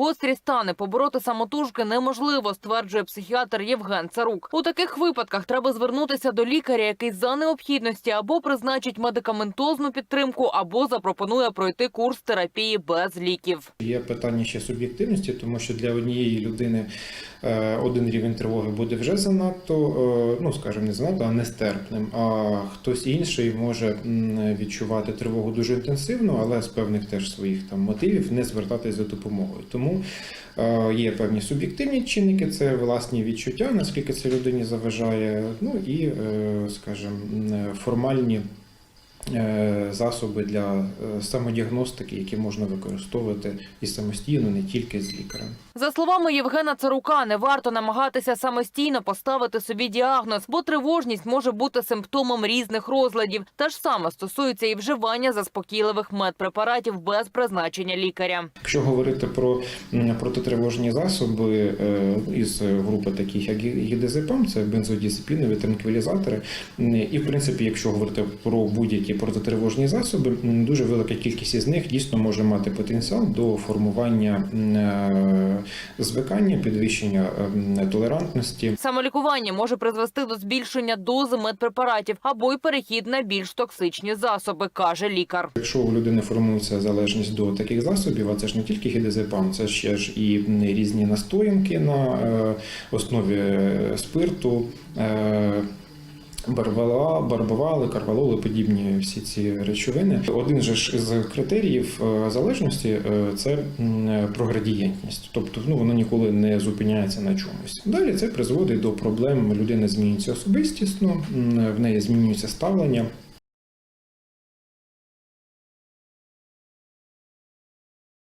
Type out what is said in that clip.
Гострі стани побороти самотужки неможливо, стверджує психіатр Євген Царук. У таких випадках треба звернутися до лікаря, який за необхідності або призначить медикаментозну підтримку, або запропонує пройти курс терапії без ліків. Є питання ще суб'єктивності, тому що для однієї людини е, один рівень тривоги буде вже занадто, е, ну скажімо, не занадто, а нестерпним. А хтось інший може відчувати тривогу дуже інтенсивно, але з певних теж своїх там мотивів не звертатись за допомогою. Тому е, є певні суб'єктивні чинники, це власні відчуття, наскільки це людині заважає. Ну і, е, скажімо, формальні засоби для е, самодіагностики, які можна використовувати і самостійно, не тільки з лікарем. За словами Євгена Царука, не варто намагатися самостійно поставити собі діагноз, бо тривожність може бути симптомом різних розладів. Те ж саме стосується і вживання заспокійливих медпрепаратів без призначення лікаря. Якщо говорити про протитривожні засоби е, із групи таких як гі- гідезепам, це бензодіазепінові транквілізатори. І в принципі, якщо говорити про будь-які протитривожні засоби, дуже велика кількість із них дійсно може мати потенціал до формування е, звикання, підвищення толерантності. Самолікування може призвести до збільшення дози медпрепаратів або й перехід на більш токсичні засоби, каже лікар. Якщо у людини формується залежність до таких засобів, а це ж не тільки гідезепам, це ще ж і різні настоянки на е, основі е, спирту. Барбала, барбавали, карвалоли, подібні всі ці речовини. Один же ж з критеріїв е, залежності е, це проградієнтність, тобто ну воно ніколи не зупиняється на чомусь. Далі це призводить до проблем. Людина змінюється особистісно, в неї змінюється ставлення